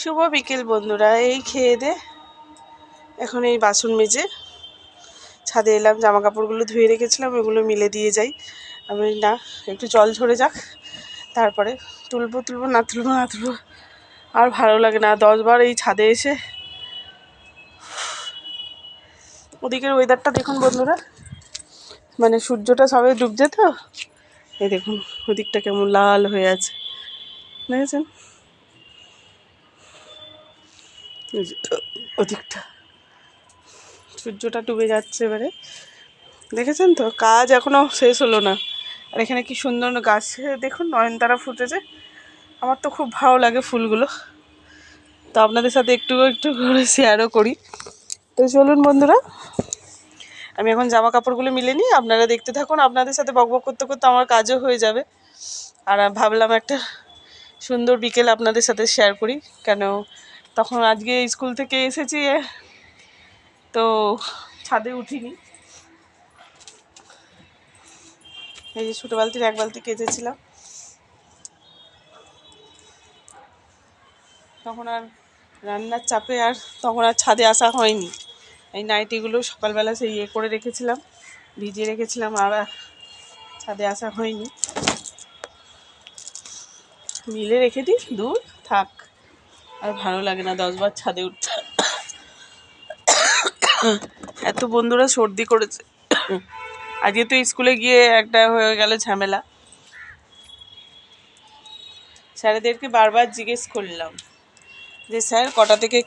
শুভ বিকেল বন্ধুরা, এই খেয়ে দে। এখন এই বাসন মেজে ছাদে এলাম জামা কাপড়গুলো ধুয়ে রেখেছিলাম, ওগুলো মিলে দিয়ে যাই। আমি না, একটু জল ঝরে যাক, তারপরে তুলবো তুলবো, না তুলবো না তুলবো। আর ভালো লাগে না, দশবার এই ছাদে এসে। ওদিকের ওয়েদারটা দেখুন বন্ধুরা। মানে সূর্যটা সবে ডুবছে তো, এই দেখুন, ওদিকটা কেমন লাল হয়ে আছে। দেখেছেন এই যে ওদিকটা। সূর্যটা ডুবে যাচ্ছে এবারে। দেখেছেন তো? কাজ এখনও শেষ হলো না। আর এখানে কি সুন্দর গাছ। দেখুন, নয়নতারা ফুটেছে। আমার তো খুব ভালো লাগে ফুলগুলো। তো আপনাদের সাথে একটু একটু করে শেয়ারও করি। তো চলুন বন্ধুরা, আমি এখন জামা কাপড়গুলো মিলে নিই। আপনারা দেখতে থাকুন, আপনাদের সাথে বকবক করতে করতে আমার কাজও হয়ে যাবে। আর ভাবলাম একটা সুন্দর বিকেল আপনাদের সাথে শেয়ার করি। কেন তখন আজকে স্কুল থেকে এসেছি। তো ছাদে উঠিনি। এই যে ছোটো বালতির এক বালতি কেচেছিলাম। তখন আর রান্নার চাপে আর তখন আর ছাদে আসা হয়নি। এই নাইটিগুলো সকালবেলা সেই ইয়ে করে রেখেছিলাম, ভিজিয়ে রেখেছিলাম, আর ছাদে আসা হয়নি। মিলে রেখে দিই, দূর থাক। আর ভালো লাগে না দশবার ছাদে উঠতে। এত বন্ধুরা সর্দি করেছে। আজকে তো স্কুলে গিয়ে একটা হয়ে গেল ঝামেলা। স্যারেদেরকে বারবার জিজ্ঞেস করলাম যে, স্যার, কটা থেকে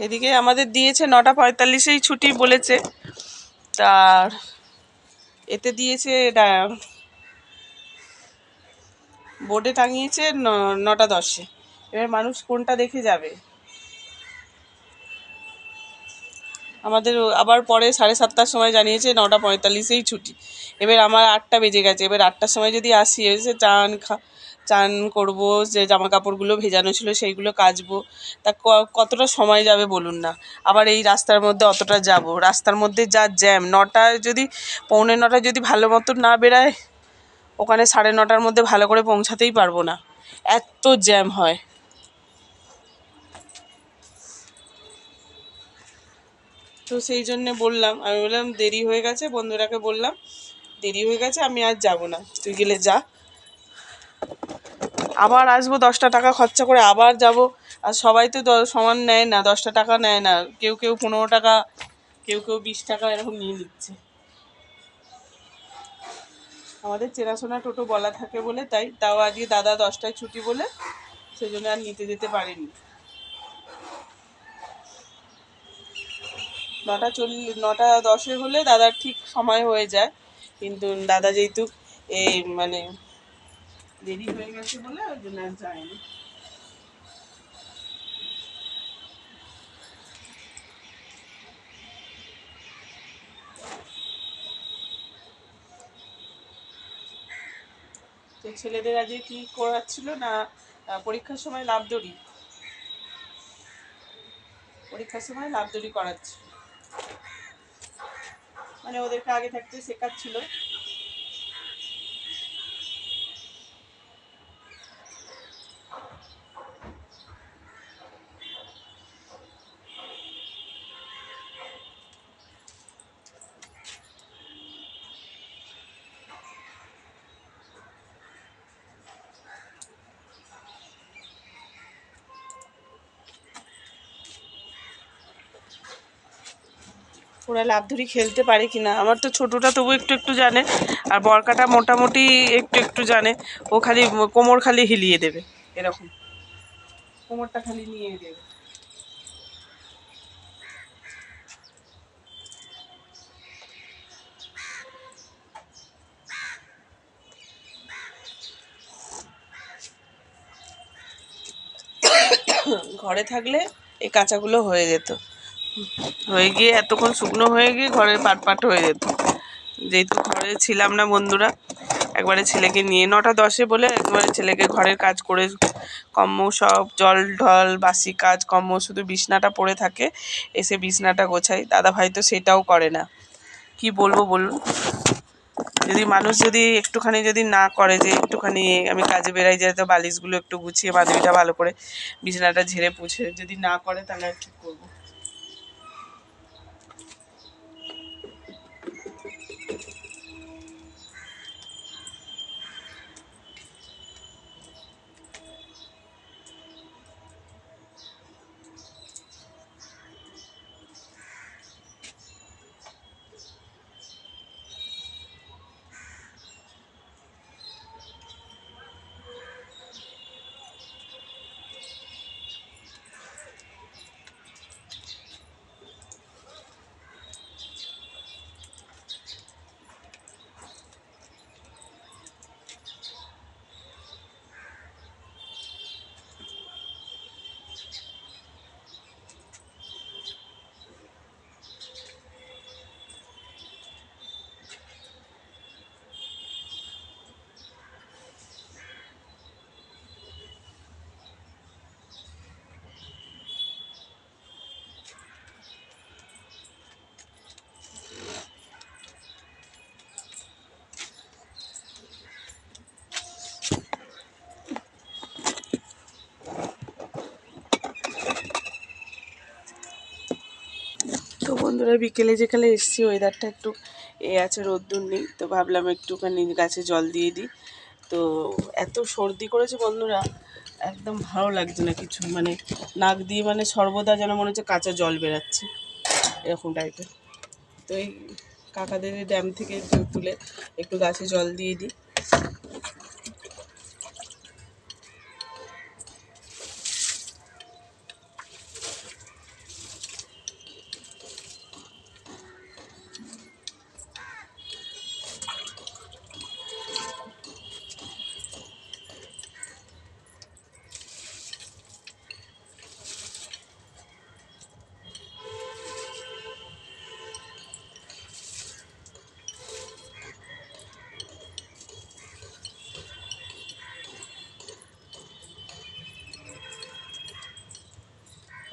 এদিকে আমাদের দিয়েছে নটা পঁয়তাল্লিশেই ছুটি বলেছে। তার এতে দিয়েছে বোর্ডে টাঙিয়েছে নটা দশে। এবার মানুষ কোনটা দেখে যাবে? আমাদের আবার পরে সাড়ে সাতটার সময় জানিয়েছে নটা পঁয়তাল্লিশেই ছুটি। এবার আমার আটটা বেজে গেছে। এবার আটটার সময় যদি আসি এসে চান খা, চান করব, যে জামা কাপড়গুলো ভেজানো ছিল সেইগুলো কাচবো। তা কতটা সময় যাবে বলুন না। আবার এই রাস্তার মধ্যে অতটা যাব। রাস্তার মধ্যে যা জ্যাম। নটায় যদি, পৌনে নটায় যদি ভালো মতন না বেরায়, ওখানে সাড়ে নটার মধ্যে ভালো করে পৌঁছাতেই পারব না। এত জ্যাম হয়। তো সেই জন্যে বললাম, আমি বললাম, দেরি হয়ে গেছে, বন্ধুরাকে বললাম, দেরি হয়ে গেছে, আমি আর যাব না, তুই গেলে যা। আবার আসব, দশটা টাকা খরচা করে আবার যাব, আর সবাই তো সমান নেয় না, দশটা টাকা নেয় না, কেউ কেউ পনেরো টাকা, কেউ কেউ বিশ টাকা এরকম নিয়ে নিচ্ছে। আমাদের চেনাশোনা টোটো বলা থাকে বলে, তাই তাও আজকে দাদা দশটায় ছুটি বলে সেজন্য আর নিতে যেতে পারেনি। নটা চল্লিশ নটা দশে হলে দাদার ঠিক সময় হয়ে যায়। কিন্তু দাদা যেহেতু এই মানে দেরি হয়ে গেছে বলে ওই জন্য আর যায়নি। তো ছেলেদের আজকে কি করাচ্ছিল না পরীক্ষার সময় লাভ দড়ি পরীক্ষার সময় লাভ দড়ি করাচ্ছিল। মানে ওদেরকে আগে থাকতে শেখাচ্ছিল। ওরা লাভ ধরি খেলতে পারে কি না আমার তো ছোটোটা তবু একটু একটু জানে, আর বরকাটা মোটামুটি একটু একটু জানে, ও খালি কোমর খালি হিলিয়ে দেবে, এরকম। কোমরটা খালি নিয়ে দেবে। ঘরে থাকলে এই কাঁচাগুলো হয়ে যেত। হয়ে গিয়ে এতক্ষণ শুকনো হয়ে গিয়ে ঘরের পাট পাট হয়ে যেত। যেহেতু ঘরে ছিলাম না বন্ধুরা, একবারে ছেলেকে নিয়ে, নটা দশে বলে একবারে ছেলেকে ঘরের কাজ করে কম্ম সব জল ঢল বাসি কাজ, কম্ম শুধু বিছনাটা পড়ে থাকে, এসে বিছনাটা গোছাই। দাদা ভাই তো সেটাও করে না। কি বলব বলুন? যদি মানুষ যদি একটুখানি যদি না করে যে একটুখানি আমি কাজে বেরাই যাই তো বালিশগুলো একটু গুছিয়ে মাদুরিটা ভালো করে বিছানাটা ঝেড়ে পুছে, যদি না করে তাহলে আর কি করব তো বন্ধুরা বিকেলে যেখানে এসছি ওয়েদারটা একটু এ আছে, রোদ্দুর নেই, তো ভাবলাম একটুখানি গাছে জল দিয়ে দিই। তো এত সর্দি করেছে বন্ধুরা, একদম ভালো লাগছে না কিছু মানে নাক দিয়ে মানে সর্বদা যেন মনে হচ্ছে কাঁচা জল বেরাচ্ছে, এরকম টাইপের তো এই কাকাদের ড্যাম থেকে তুলে একটু গাছে জল দিয়ে দিই।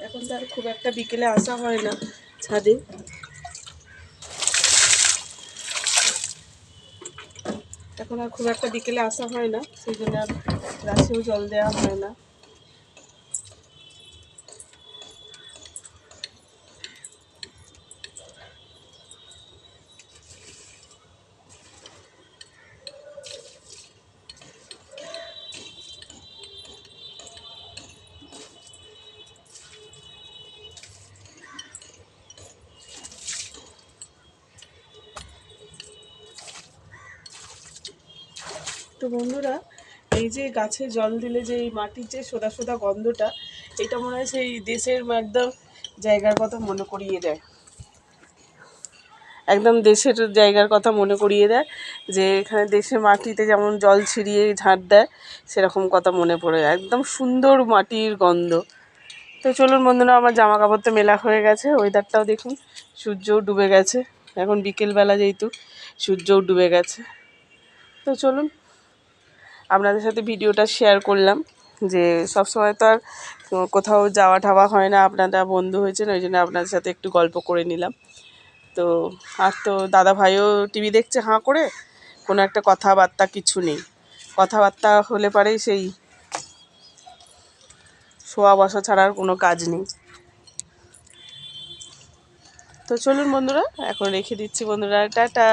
এখন তো আর খুব একটা বিকেলে আসা হয় না ছাদে। এখন আর খুব একটা বিকেলে আসা হয় না, সেই জন্য আর গাছেও জল দেওয়া হয় না। তো বন্ধুরা, এই যে গাছে জল দিলে যে এই মাটির যে সোদা সোদা গন্ধটা, এটা মনে হয় সেই দেশের একদম জায়গার কথা মনে করিয়ে দেয়। একদম দেশের জায়গার কথা মনে করিয়ে দেয় যে এখানে দেশের মাটিতে যেমন জল ছিটিয়ে ঝাঁট দেয়, সেরকম কথা মনে পড়ে যায়। একদম সুন্দর মাটির গন্ধ। তো চলুন বন্ধুরা, আমার জামা কাপড় তো মেলা হয়ে গেছে ওয়েদারটাও দেখুন। সূর্যও ডুবে গেছে। এখন বিকেলবেলা যেহেতু, সূর্যও ডুবে গেছে। তো চলুন আপনাদের সাথে ভিডিওটা শেয়ার করলাম যে সব সময় তো আর কোথাও যাওয়া ঠাওয়া হয় না, আপনারা বন্ধু হয়েছেন, ওই জন্য আপনাদের সাথে একটু গল্প করে নিলাম। তো আর তো দাদা ভাইও টিভি দেখছে হাঁ করে, কোনো একটা কথাবার্তা কিছু নেই। কথাবার্তা হলে পারেই সেই শোয়া বসা ছাড়ার কোনো কাজ নেই। তো চলুন বন্ধুরা, এখন রেখে দিচ্ছি বন্ধুরা, টাটা।